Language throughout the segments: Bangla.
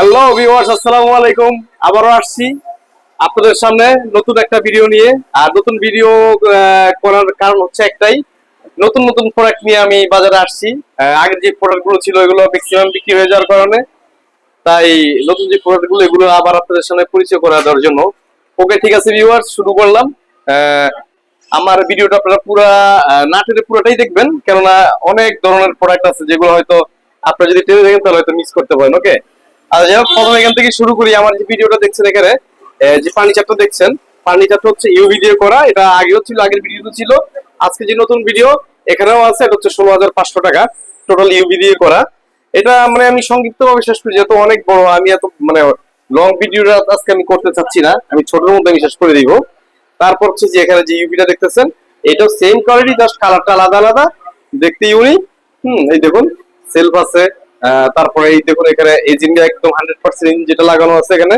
হ্যালো ভিউয়ার্স আসসালামু আলাইকুম আবারও আসছি আপনাদের সামনে নতুন একটা ভিডিও নিয়ে। আর নতুন ভিডিও করার কারণ হচ্ছে একটাই। নতুন নতুন প্রোডাক্ট নিয়ে আমি বাজারে আসছি। আগের যে প্রোডাক্টগুলো ছিল এগুলো ম্যাক্সিমাম বিক্রি হয়ে যাওয়ার কারণে তাই নতুন যে প্রোডাক্টগুলো এগুলো আবার আপনাদের সামনে পরিচয় করা দেওয়ার জন্য। ওকে ঠিক আছে ভিউয়ার্স শুরু করলাম। আমার ভিডিওটা আপনারা পুরা আহ, না টেনে পুরোটাই দেখবেন। কেননা অনেক ধরনের প্রোডাক্ট আছে যেগুলো হয়তো আপনারা যদি টেনে দেখেন তাহলে হয়তো মিস করতে পারেন ওকে আর যাই হোক, প্রথমে এখান থেকে শুরু করি। আমার যে ভিডিওটা দেখছেন এখানে যে ফার্নিচারটা দেখছেন, ফার্নিচারটা হচ্ছে ইউভি দিয়ে করা। এটা আগেও ছিল, আগের ভিডিওতে ছিল। আজকে যে নতুন ভিডিও, এখানেও আছে, এটা হচ্ছে ষোলো হাজার পাঁচশো টাকা টোটাল ইউভি দিয়ে করা। এটা মানে আমি সংক্ষিপ্ত ভাবে শেষ করি, যেহেতু অনেক বড়, আমি এত মানে লং ভিডিওটা আজকে আমি করতে চাচ্ছি না। আমি ছোটের মধ্যে আমি শেষ করে দিব। তারপর হচ্ছে যে এখানে যে ইউভিটা দেখতেছেন, এটাও সেম কোয়ালিটি জাস্ট কালারটা আলাদা আলাদা। দেখতে ইউনিক হুম, এই দেখুন সেলফ আছে। তারপরে এই দেখুন এখানে এই জিনিসটা একদম হান্ড্রেড পার্সেন্ট যেটা লাগানো আছে এখানে,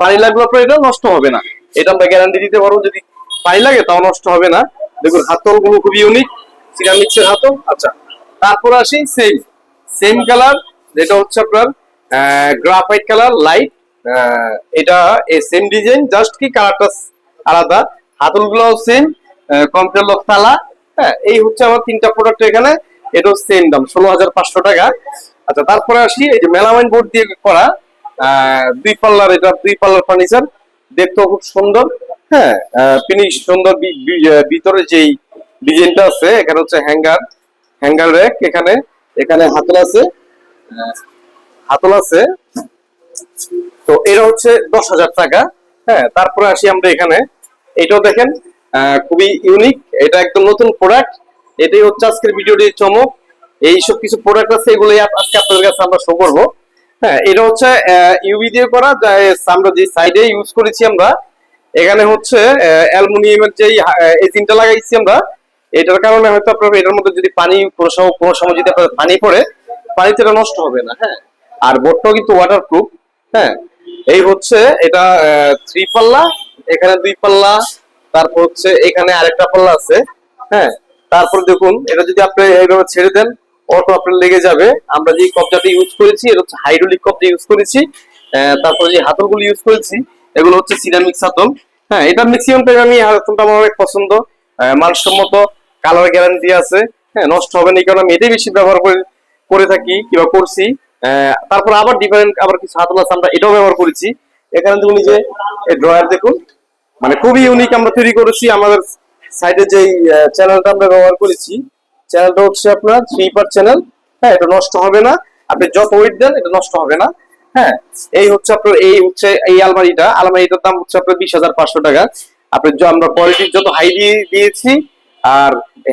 পানি লাগলে আপনার এটা নষ্ট হবে না। এটা আমরা গ্যারান্টি দিতে পারব, যদি পানি লাগে তাও নষ্ট হবে না। দেখুন হাতলগুলো খুবই ইউনিক সিরামিক্সের হাতল। আচ্ছা তারপর আসি সেম সেম কালার যেটা হচ্ছে আপনার গ্রাফাইট কালার লাইট এটা সেম ডিজাইন জাস্ট কি কালারটা আলাদা। হাতলগুলো সেম কম্পিউটার লক তালা হ্যাঁ এই হচ্ছে আমার তিনটা প্রোডাক্ট এখানে, এটাও সেম দাম, ষোলো হাজার পাঁচশো টাকা। আচ্ছা তারপরে আসি, এই যে মেলামাইন বোর্ড দিয়ে করা দুই পাল্লার, এটা দুই পাল্লার ফার্নিচার, দেখতেও খুব সুন্দর হ্যাঁ ফিনিশ সুন্দর ভিতরে যেই ডিজাইনটা আছে, এখানে হচ্ছে হ্যাঙ্গার হ্যাঙ্গার র্যাক এখানে এখানে হাতল আছে হাতল আছে, তো এটা হচ্ছে দশ হাজার টাকা হ্যাঁ তারপরে আসি আমরা এখানে, এটাও দেখেন খুবই ইউনিক এটা একদম নতুন প্রোডাক্ট এটাই হচ্ছে আজকের ভিডিওটির চমক এইসব কিছু প্রোডাক্ট আছে এগুলো আজকে আপনাদের কাছে আমরা শো করব। হ্যাঁ এটা হচ্ছে ইউভি দিয়ে করা আমরা যে সাইডে ইউজ করেছি আমরা, এখানে হচ্ছে অ্যালুমিনিয়ামের যেই এজিনটা লাগাইছি আমরা, এটার কারণে হয়তো আপনার এটার মধ্যে যদি পানি কোনো সময় কোনো সময় যদি আপনার পানি পড়ে, পানিতে এটা নষ্ট হবে না হ্যাঁ। আর বোর্ডটাও কিন্তু ওয়াটার প্রুফ হ্যাঁ। এই হচ্ছে, এটা থ্রি পাল্লা, এখানে দুই পাল্লা, তারপর হচ্ছে এখানে আরেকটা পাল্লা আছে হ্যাঁ। তারপর দেখুন, এটা যদি আপনি এইভাবে ছেড়ে দেন অটো আপনার লেগে যাবে। আমরা যে কবজাটা ইউজ করেছি, এটা হচ্ছে হাইড্রোলিক কবজা ইউজ করেছি। তারপরে যে হাতলগুলো ইউজ করেছি, এগুলো হচ্ছে সিরামিক্স হাতল। হ্যাঁ এটা ম্যাক্সিমাম টাইম আমি হাতলটা আমার অনেক পছন্দ। মানসম্মত কালার গ্যারান্টি আছে। হ্যাঁ নষ্ট হবে না কারণ আমি এটাই বেশি ব্যবহার করে করে থাকি কিংবা করছি। তারপর আবার ডিফারেন্ট আবার কিছু হাতল আছে, আমরা এটাও ব্যবহার করেছি। এখানে দেখুন যে ড্রয়ার দেখুন। মানে খুবই ইউনিক আমরা তৈরি করেছি। আমাদের সাইডে যে চ্যানেলটা আমরা ব্যবহার করেছি চ্যানেলটা হচ্ছে আপনার থ্রি পার চ্যানেল। হ্যাঁ এটা নষ্ট হবে না। আপনি যত ওয়েট দেন, এটা নষ্ট হবে না। হ্যাঁ এই হচ্ছে আপনার, এই হচ্ছে, এই আলমারিটা। আলমারিটার দাম হচ্ছে আপনার বিশ হাজার পাঁচশো টাকা। আপনি আমরা কোয়ালিটি যত হাই দিয়ে দিয়েছি, আর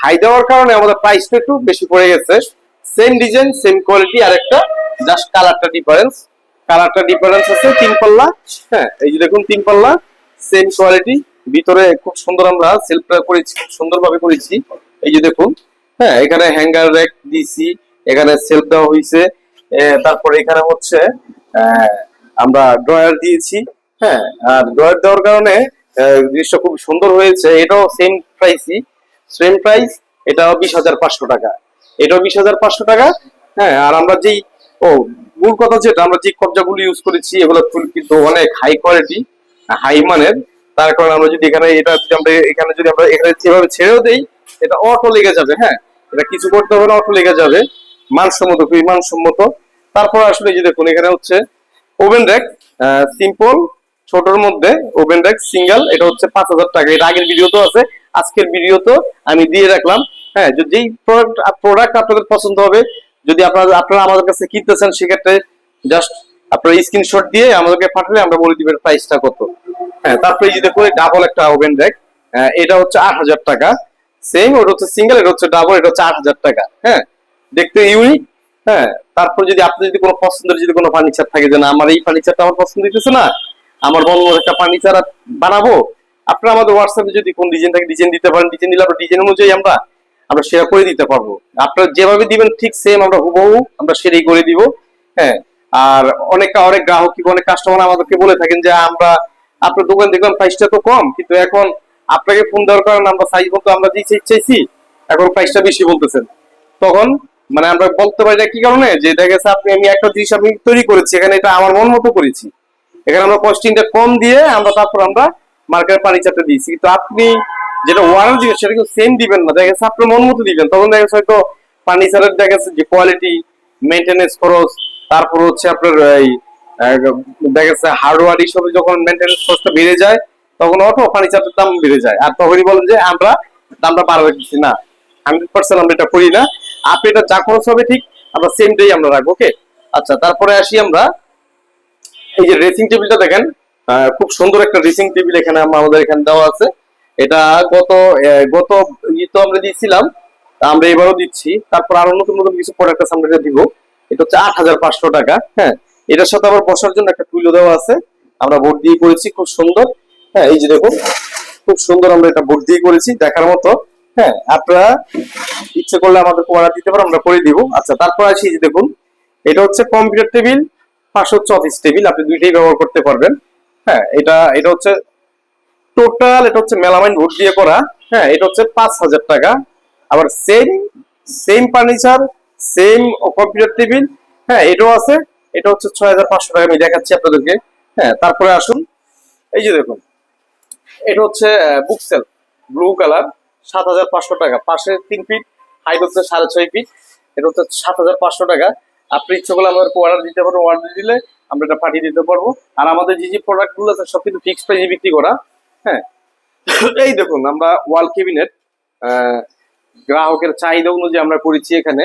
হাই দেওয়ার কারণে আমাদের প্রাইসটা একটু বেশি পড়ে গেছে। সেম ডিজাইন সেম কোয়ালিটি আর একটা জাস্ট কালারটা ডিফারেন্স কালারটা ডিফারেন্স আছে, তিন পাল্লা। হ্যাঁ এই যে দেখুন, তিন পাল্লা। সেম কোয়ালিটি ভিতরে খুব সুন্দর আমরা সেলফটা করেছি, খুব সুন্দরভাবে করেছি। এই যে দেখুন হ্যাঁ এখানে হ্যাঙ্গার র্যাক দিছি, এখানে সেলফ দেওয়া হয়েছে তারপরে এখানে হচ্ছে আমরা ড্রয়ার দিয়েছি হ্যাঁ আর ড্রয়ার দেওয়ার কারণে জিনিসটা খুব সুন্দর হয়েছে। এটাও সেম প্রাইসই সেম প্রাইস এটাও বিশ হাজার পাঁচশো টাকা। এটাও বিশ হাজার পাঁচশো টাকা হ্যাঁ আর আমরা যেই, ও, মূল কথা যেটা, আমরা যে কবজাগুলো ইউজ করেছি, এগুলো ফুল কিন্তু অনেক হাই কোয়ালিটি হাই মানের। তার কারণে আমরা যদি এখানে এটা যদি আমরা, এখানে যদি আমরা এখানে যেভাবে ছেড়েও দেই, এটা অটো লেগে যাবে হ্যাঁ। এটা কিছু করতে হবে না অটো লেগে যাবে। মানসম্মত খুবই মানসম্মত তারপর আসলে যে দেখুন, এখানে হচ্ছে ওভেন র্যাক সিম্পল ছোটর মধ্যে ওভেন র্যাক সিঙ্গেল এটা হচ্ছে পাঁচ হাজার টাকা। এটা আগের ভিডিও তো আছে, আজকের ভিডিও তো আমি দিয়ে রাখলাম। হ্যাঁ যদি যেই প্রোডাক্ট প্রোডাক্ট আপনাদের পছন্দ হবে, যদি আপনারা আপনারা আমাদের কাছে কিনতে চান, সেক্ষেত্রে জাস্ট আপনার স্ক্রিনশট দিয়ে আমাদেরকে পাঠালে আমরা বলে দিবেন প্রাইসটা কত। হ্যাঁ তারপরে এই যে দেখুন ডাবল একটা ওভেন র্যাক এটা হচ্ছে আট হাজার টাকা। সেম ওটা হচ্ছে সিঙ্গেল এটা হচ্ছে ডাবল এটা হচ্ছে আট হাজার টাকা। হ্যাঁ? দেখতে ইউনিক হ্যাঁ? তারপর যদি আপনি যদি কোনো পছন্দের যদি কোনো ফার্নিচার থাকে যে না, আমার এই ফার্নিচারটা আমার পছন্দ হইতেছে না, আমার বন্ধ একটা ফার্নিচার বানাবো, আপনারা আমাদের হোয়াটসঅ্যাপে যদি কোন ডিজাইন থাকে ডিজাইন দিতে পারেন ডিজাইন দিলে আমরা ডিজাইন অনুযায়ী আমরা আমরা সেটা করে দিতে পারব। আপনারা যেভাবে দিবেন, ঠিক সেম আমরা হুবহু আমরা সেটাই করে দিব। হ্যাঁ? আর অনেক অনেক গ্রাহক কি অনেক কাস্টমার আমাদেরকে বলে থাকেন যে, আমরা আপনার দোকান দেখলাম প্রাইসটা তো কম, কিন্তু এখন আপনাকে ফোন দেওয়ার কারণে আমরা সাইজ মতো আমরা যে চাইছি, এখন প্রাইসটা বেশি বলতেছেন। তখন মানে আমরা বলতে পারি না কি কারণে, যে দেখা গেছে আপনি, আমি একটা জিনিস আমি তৈরি করেছি, এখানে এটা আমার মন মতো করেছি। এখানে আমরা কস্টিংটা কম দিয়ে আমরা তারপর আমরা মার্কেটের ফার্নিচারটা দিয়েছি। কিন্তু আপনি যেটা অর্ডার দিবেন, সেটা কিন্তু সেম দিবেন না। দেখা গেছে আপনার মন মতো দিবেন, তখন দেখা গেছে হয়তো ফার্নিচারের দেখা গেছে যে কোয়ালিটি মেনটেনেন্স খরচ, তারপর হচ্ছে আপনার এই দেখা গেছে হার্ডওয়ার হিসেবে যখন মেনটেনেন্স খরচটা বেড়ে যায় তখন অটো ফার্নিচারের দাম বেড়ে যায়। আর তখনই বলেন যে, আমরা দামটা বাড়াতে দিচ্ছি না হান্ড্রেড পার্সেন্ট আমরা এটা করি না। আপনি এটা যা খরচ হবে ঠিক, আমরা সেমটাই আমরা রাখব ওকে আচ্ছা তারপরে আসি আমরা। এই যে ড্রেসিং টেবিলটা দেখেন খুব সুন্দর একটা ড্রেসিং টেবিল এখানে আমাদের এখানে দেওয়া আছে। এটা গত গত ই তো আমরা দিয়েছিলাম আমরা এবারও দিচ্ছি। তারপর আরও নতুন নতুন কিছু প্রোডাক্ট আছে, আমরা দিব। এটা হচ্ছে আট হাজার পাঁচশো টাকা হ্যাঁ? এটার সাথে আবার বসার জন্য একটা টুইলো দেওয়া আছে। আমরা বোর্ড দিয়ে করেছি, খুব সুন্দর। হ্যাঁ এই যে দেখুন, খুব সুন্দর আমরা এটা বোর্ড দিয়ে করেছি, দেখার মতো। হ্যাঁ আপনারা ইচ্ছে করলে আমাদের অর্ডার দিতে পারো আমরা করে দিব। আচ্ছা তারপর আসি এই যে দেখুন, এটা হচ্ছে কম্পিউটার টেবিল পাশে হচ্ছে অফিস টেবিল আপনি দুইটাই ব্যবহার করতে পারবেন। হ্যাঁ এটা এটা হচ্ছে টোটাল এটা হচ্ছে মেলামাইন ভোট দিয়ে করা। হ্যাঁ এটা হচ্ছে পাঁচ হাজার টাকা। আবার same same furniture same computer table হ্যাঁ এটাও আছে। এটা হচ্ছে ছয় হাজার পাঁচশো টাকা, আমি দেখাচ্ছি আপনাদেরকে। হ্যাঁ তারপরে আসুন। এই যে দেখুন এটা হচ্ছে বুক সেল ব্লু কালার সাত হাজার পাঁচশো টাকা। পাশে তিন ফিট হাইট হচ্ছে সাড়ে ছয় ফিট এটা হচ্ছে সাত হাজার পাঁচশো টাকা। আপনি ইচ্ছে করলে আমাদেরকে অর্ডার দিতে পারব অর্ডার দিলে আমরা এটা পাঠিয়ে দিতে পারব। আর আমাদের যে যে প্রোডাক্টগুলো আছে, সব কিন্তু ফিক্সড প্রাইসে বিক্রি করা হ্যাঁ। এই দেখুন, আমরা ওয়াল কেবিনেট গ্রাহকের চাহিদা অনুযায়ী আমরা করেছি এখানে।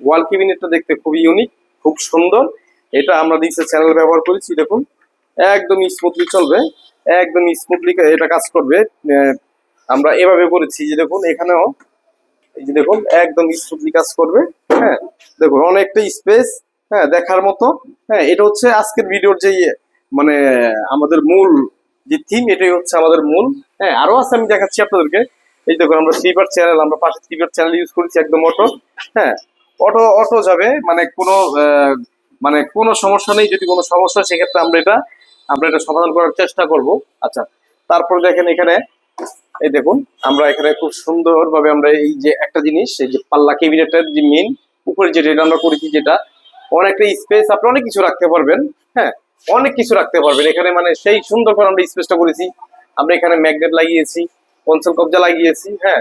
ওয়াল কেবিনেটটা দেখতে খুবই ইউনিক খুব সুন্দর। এটা আমরা দিচ্ছে চ্যানেল ব্যবহার করেছি, দেখুন। একদম স্মুথলি চলবে। একদম স্মুথলি এটা কাজ করবে। আমরা এভাবে করেছি যে দেখুন এখানেও এই যে দেখুন একদম স্মুথলি কাজ করবে। হ্যাঁ দেখুন অনেকটা স্পেস হ্যাঁ দেখার মতো। হ্যাঁ এটা হচ্ছে আজকের ভিডিওর যে ইয়ে, মানে আমাদের মূল যে থিম এটাই হচ্ছে আমাদের মূল। হ্যাঁ আরও আছে আমি দেখাচ্ছি আপনাদেরকে। এই দেখুন আমরা স্লিপার চ্যানেল আমরা পাশে স্লিপার চ্যানেল ইউজ করেছি একদম অটো হ্যাঁ অটো অটো যাবে মানে কোনো মানে কোনো সমস্যা নেই যদি কোনো সমস্যা সেক্ষেত্রে আমরা এটা আমরা এটা সমাধান করার চেষ্টা করব। আচ্ছা তারপরে দেখেন এখানে, এই দেখুন, আমরা এখানে খুব সুন্দর ভাবে আমরা এই যে একটা জিনিস, এই যে পাল্লা কেবিনেটের যে মেন উপরে যে রেল আমরা করেছি যেটা, অনেকটা স্পেস আপনি অনেক কিছু রাখতে পারবেন হ্যাঁ অনেক কিছু রাখতে পারবেন। এখানে মানে সেই সুন্দর করে আমরা স্পেসটা করেছি। আমরা এখানে ম্যাগনেট লাগিয়েছি কনসোল কবজা লাগিয়েছি হ্যাঁ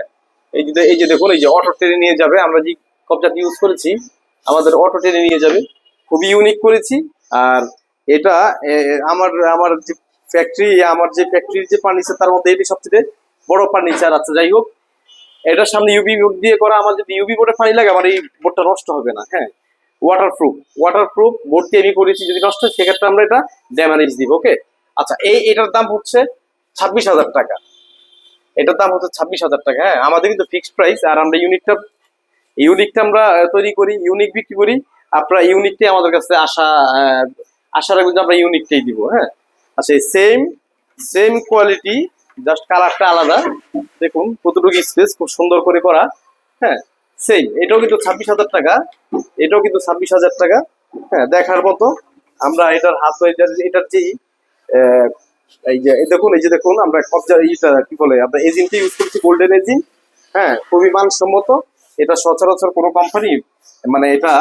এই যে এই যে দেখুন, এই যে অটো ট্রেনে নিয়ে যাবে, আমরা যে কবজাটা ইউজ করেছি, আমাদের অটো ট্রেনে নিয়ে যাবে। খুবই ইউনিক করেছি, আর এটা আমার আমার যে ফ্যাক্টরি আমার যে ফ্যাক্টরির যে ফার্নিচার তার মধ্যে এটি সবচেয়ে বড় ফার্নিচার আছে। যাই হোক, এটার সামনে ইউবি বোর্ড দিয়ে করা, আমার যদি ইউবি বোর্ডে পানি লাগে, আমার এই বোর্ডটা নষ্ট হবে না হ্যাঁ? ওয়াটারপ্রুফ ওয়াটারপ্রুফ বোর্ড দিয়ে আমি করেছি, যদি নষ্ট হয়, সেক্ষেত্রে আমরা এটা ড্যামেজ দিব ওকে আচ্ছা এই, এটার দাম হচ্ছে ছাব্বিশ হাজার টাকা। এটার দাম হচ্ছে ছাব্বিশ হাজার টাকা হ্যাঁ? আমাদের কিন্তু ফিক্সড প্রাইস আর আমরা ইউনিটটা ইউনিকটা আমরা তৈরি করি ইউনিক বিক্রি করি, আপনারা ইউনিকটাই আমাদের কাছে আসা আশা রাখবেন যে আমরা ইউনিকটাই দিব হ্যাঁ? আচ্ছা সেম সেম কোয়ালিটি জাস্ট কালারটা আলাদা। দেখুন, কতটুকু স্পেস খুব সুন্দর করে করা হ্যাঁ? সেম এটাও কিন্তু ছাব্বিশ হাজার টাকা, এটাও কিন্তু ছাব্বিশ হাজার টাকা হ্যাঁ দেখার মতো। আমরা এটার হাত, এটার যেই এই যে দেখুন, এই যে দেখুন, আমরা কবজা, এইটা কি বলে, আমরা এজিনটা ইউজ করছি গোল্ডেন এজিন হ্যাঁ? খুবই মানসম্মত। এটা সচরাচর কোনো কোম্পানি মানে এটা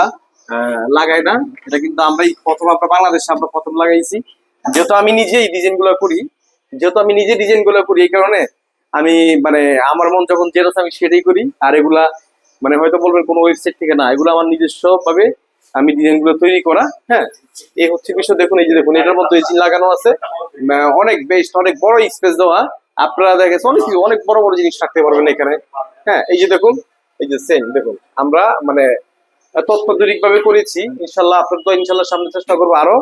লাগায় না। এটা কিন্তু আমরাই প্রথম, আমরা বাংলাদেশে আমরা প্রথম লাগাইছি। যেহেতু আমি নিজেই ডিজাইনগুলো করি, যেহেতু আমি নিজে ডিজাইনগুলো করি, এই কারণে আমি মানে আমার মন যখন যেটা আমি সেটাই করি। আর এগুলা মানে হয়তো বলবেন কোনো ওয়েবসাইট থেকে না, এগুলো আমার নিজস্ব ভাবে আমি ডিজাইনগুলো তৈরি করা হ্যাঁ। এই হচ্ছে বিষয়, দেখুন, এই যে দেখুন, এটার মধ্যে এসি লাগানো আছে অনেক বেস্ট অনেক বড় স্পেস দেওয়া। আপনারা দেখেছেন অনেক অনেক বড় বড় জিনিস রাখতে পারবেন এখানে। হ্যাঁ এই যে দেখুন, এই যে সেম দেখুন। আমরা মানে তথ্যাধুনিক ভাবে করেছি। ইনশাল্লাহ আপনার তো ইনশাল্লাহ সামনে চেষ্টা করব আরও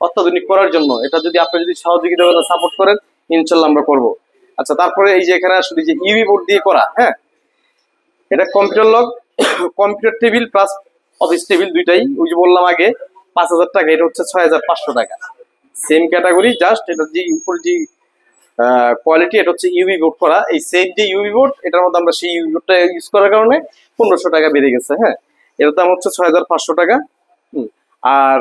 অত্যাধুনিক করার জন্য। এটা যদি আপনি যদি সহযোগিতা সাপোর্ট করেন ইনশাল্লাহ আমরা করব। আচ্ছা তারপরে এই যে এখানে আসলে যে ইউভি বোর্ড দিয়ে করা হ্যাঁ? এটা computer lock computer table plus office table দুইটাই। ওই যে বললাম আগে, পাঁচ হাজার টাকা, এটা হচ্ছে ছয় হাজার পাঁচশো টাকা। সেম ক্যাটাগরি জাস্ট এটা যে উপর যে কোয়ালিটি এটা হচ্ছে ইউভি বোর্ড করা। এই সেম যে ইউভি বোর্ড এটার মধ্যে আমরা সেই ইউভি বোর্ডটা ইউজ করার কারণে পনেরোশো টাকা বেড়ে গেছে হ্যাঁ? এটার দাম হচ্ছে ছয় হাজার পাঁচশো টাকা। আর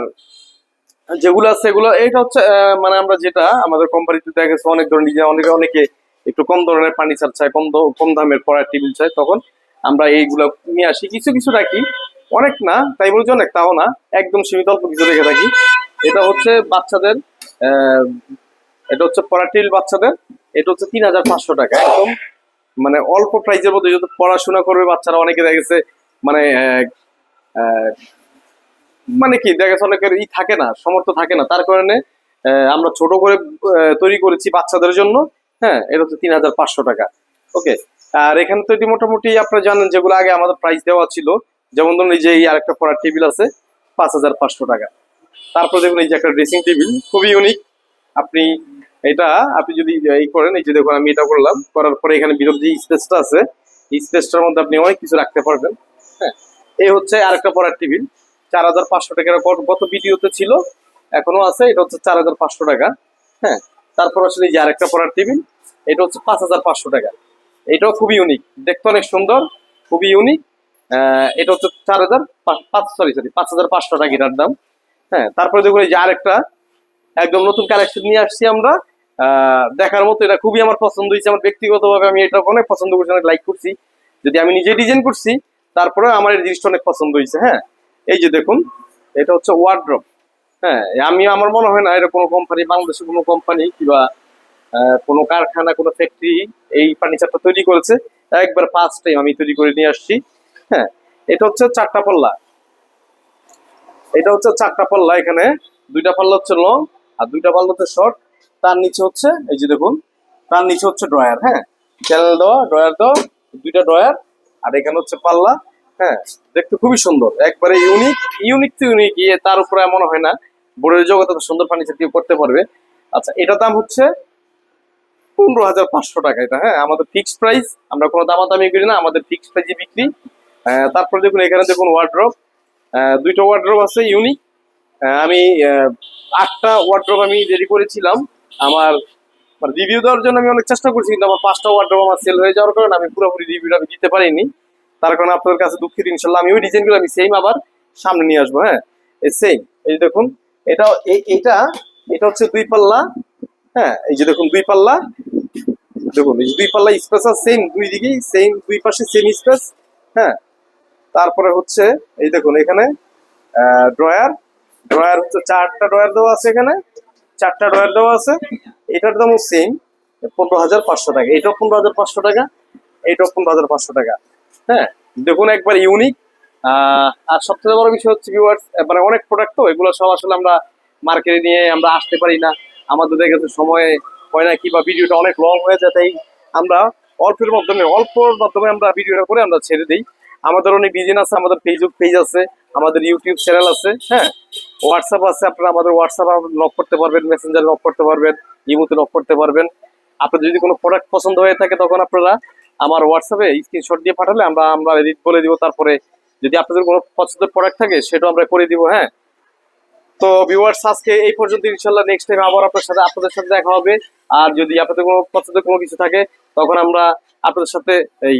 যেগুলো আছে এগুলো এটা হচ্ছে মানে আমরা যেটা, আমাদের কোম্পানিতে দেখা গেছে অনেক ধরনের ডিজাইন অনেকে অনেকে একটু কম ধরনের ফার্নিচার চাই কম কম দামের পড়ার টেবিল চাই তখন আমরা এইগুলো নিয়ে আসি। কিছু কিছু রাখি। অনেক না, তাই বলছি অনেক, তাও না। একদম সীমিত, অল্প কিছু রেখে থাকি। এটা হচ্ছে বাচ্চাদের এটা হচ্ছে পরাটিল বাচ্চাদের। এটা হচ্ছে তিন হাজার পাঁচশো টাকা। একদম মানে অল্প প্রাইজের মধ্যে যেহেতু পড়াশোনা করবে বাচ্চারা, অনেকে দেখা গেছে মানে মানে কি, দেখা গেছে অনেকের ই থাকে না, সমর্থ থাকে না। তার কারণে আমরা ছোট করে তৈরি করেছি বাচ্চাদের জন্য হ্যাঁ এটা হচ্ছে তিন হাজার পাঁচশো টাকা। ওকে, আর এখানে তো এটি মোটামুটি আপনারা জানেন, যেগুলো আগে আমাদের প্রাইস দেওয়া ছিল, যেমন ধরুন এই যে এই আরেকটা পড়ার টেবিল আছে, পাঁচ হাজার পাঁচশো টাকা। তারপর দেখুন এই যে একটা ড্রেসিং টেবিল খুবই ইউনিক আপনি এটা, আপনি যদি এই করেন, এই যে দেখুন আমি এটা করলাম, করার পরে এখানে যে স্পেসটা আছে। এই স্পেসটার মধ্যে আপনি অনেক কিছু রাখতে পারবেন হ্যাঁ। এই হচ্ছে আরেকটা পড়ার টেবিল। চার হাজার পাঁচশো টাকার গত- ভিডিওতে ছিল, এখনও আছে, এটা হচ্ছে চার হাজার পাঁচশো টাকা। হ্যাঁ তারপর আসলে এই যে আরেকটা পড়ার টেবিল, এটা হচ্ছে পাঁচ হাজার পাঁচশো টাকা। এটাও খুবই ইউনিক দেখতে অনেক সুন্দর, খুবই ইউনিক এটা হচ্ছে চার হাজার পাঁচ সরি সরি পাঁচ হাজার পাঁচশো টাকা এটার দাম। হ্যাঁ তারপরে দেখুন এই যে আরেকটা, একদম নতুন কালেকশন নিয়ে আসছি আমরা। দেখার মতো এটা খুবই আমার পছন্দ হয়েছে। আমার ব্যক্তিগতভাবে আমি এটা অনেক পছন্দ করছি, অনেক লাইক করছি। যদি আমি নিজে ডিজাইন করছি তারপরে আমার এই জিনিসটা অনেক পছন্দ হয়েছে হ্যাঁ? এই যে দেখুন, এটা হচ্ছে ওয়ার্ড্রপ হ্যাঁ? আমি, আমার মনে হয় না এটা কোনো কোম্পানি বাংলাদেশের কোনো কোম্পানি কিংবা কোনো কারখানা, কোনো ফ্যাক্টরি এই ফার্নিচারটা তৈরি করেছে। একবার ফার্স্ট টাইম আমি তৈরি করে নিয়ে আসছি হ্যাঁ? এটা হচ্ছে চারটা পাল্লা। এটা হচ্ছে চারটা পাল্লা, এখানে দুইটা পাল্লা হচ্ছে লং আর দুইটা পাল্লা হচ্ছে শর্ট তার নিচে হচ্ছে, এই যে দেখুন, তার নিচে হচ্ছে ড্রয়ার হ্যাঁ? চ্যানেল দেওয়া ড্রয়ার দেওয়া, দুইটা ড্রয়ার আর এখানে হচ্ছে পাল্লা। হ্যাঁ দেখতে খুবই সুন্দর। একবারে ইউনিক ইউনিক তো ইউনিক ইয়ে তার উপরে মনে হয় না। বোর্ডের জগতে সুন্দর ফার্নিচার কেউ করতে পারবে। আচ্ছা এটার দাম হচ্ছে পনেরো হাজার পাঁচশো টাকা এটা হ্যাঁ। আমাদের ফিক্সড প্রাইস আমরা কোনো দামাদামি করি না, আমাদের ফিক্সড প্রাইসে বিক্রি। তারপরে দেখুন, এখানে দেখুন ওয়ার্ড্রপ দুইটা ওয়ার্ড্রপ আছে ইউনিক আমি আটটা ওয়ার্ড্রপ আমি রেডি করেছিলাম। আমার রিভিউ দেওয়ার জন্য আমি অনেক চেষ্টা করছি, কিন্তু আমার পাঁচটা ওয়ার্ড্রপ আমার সেল হয়ে যাওয়ার কারণে আমি পুরোপুরি রিভিউটা আমি দিতে পারিনি। তার কারণে আপনাদের কাছে দুঃখিত, ইনশাল্লাহ। আমি ওই ডিজাইনগুলো আমি সেম আবার সামনে নিয়ে আসব হ্যাঁ? এই সেম এই যে দেখুন এটা এই, এইটা, এটা হচ্ছে দুই পাল্লা হ্যাঁ? এই যে দেখুন, দুই পাল্লা। দেখুন, এই যে দুই পাল্লা স্পেস আর সেম দুই দিকেই সেম দুই পাশে সেম স্পেস হ্যাঁ? তারপরে হচ্ছে, এই দেখুন, এখানে ড্রয়ার ড্রয়ার হচ্ছে চারটা ড্রয়ার দেওয়া আছে এখানে। চারটা ড্রয়ার দেওয়া আছে। এটার দামও সেম পনেরো হাজার পাঁচশো টাকা। এটাও পনেরো হাজার পাঁচশো টাকা, এটাও পনেরো হাজার পাঁচশো টাকা। হ্যাঁ দেখুন একবার ইউনিক আর সবথেকে বড় বিষয় হচ্ছে ভিউয়ার্স মানে অনেক প্রোডাক্ট তো, এগুলো সব আসলে আমরা মার্কেটে নিয়ে আমরা আসতে পারি না। আমাদের গেছে সময় হয় না কিংবা ভিডিওটা অনেক লং হয়ে যায়, তাই আমরা অল্পের মাধ্যমে অল্পর মাধ্যমে আমরা ভিডিওটা করে আমরা ছেড়ে দিই। আমাদের অনেক ডিজাইন আছে, আমাদের ফেসবুক পেজ আছে, আমাদের ইউটিউব চ্যানেল আছে হ্যাঁ। হোয়াটসঅ্যাপ আছে, আপনারা আমাদের হোয়াটসঅ্যাপ নক করতে পারবেন মেসেঞ্জার নক করতে পারবেন ইমোতে লক করতে পারবেন। আপনার যদি কোনো প্রোডাক্ট পছন্দ হয়ে থাকে, তখন আপনারা আমার হোয়াটসঅ্যাপে স্ক্রিনশট দিয়ে পাঠালে আমরা আমরা এডিট করে দিব, তারপরে যদি আপনাদের কোনো পছন্দের প্রোডাক্ট থাকে, সেটাও আমরা করে দিব হ্যাঁ? তো ভিউয়ার্স আজকে এই পর্যন্ত, ইনশাল্লাহ নেক্সট টাইম আবার আপনার সাথে, আপনাদের সাথে দেখা হবে। আর যদি আপনাদের কোনো পছন্দের কোনো কিছু থাকে, তখন আমরা আপনাদের সাথে এই,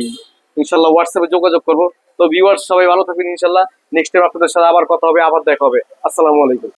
ইনশাল্লাহ হোয়াটসঅ্যাপে যোগাযোগ করব। তো ভিউয়ার্স সবাই ভালো থাকবেন, ইনশাল্লাহ। নেক্সট টাইম আপনাদের সাথে আবার কথা হবে, আবার দেখা হবে। আসসালামু আলাইকুম।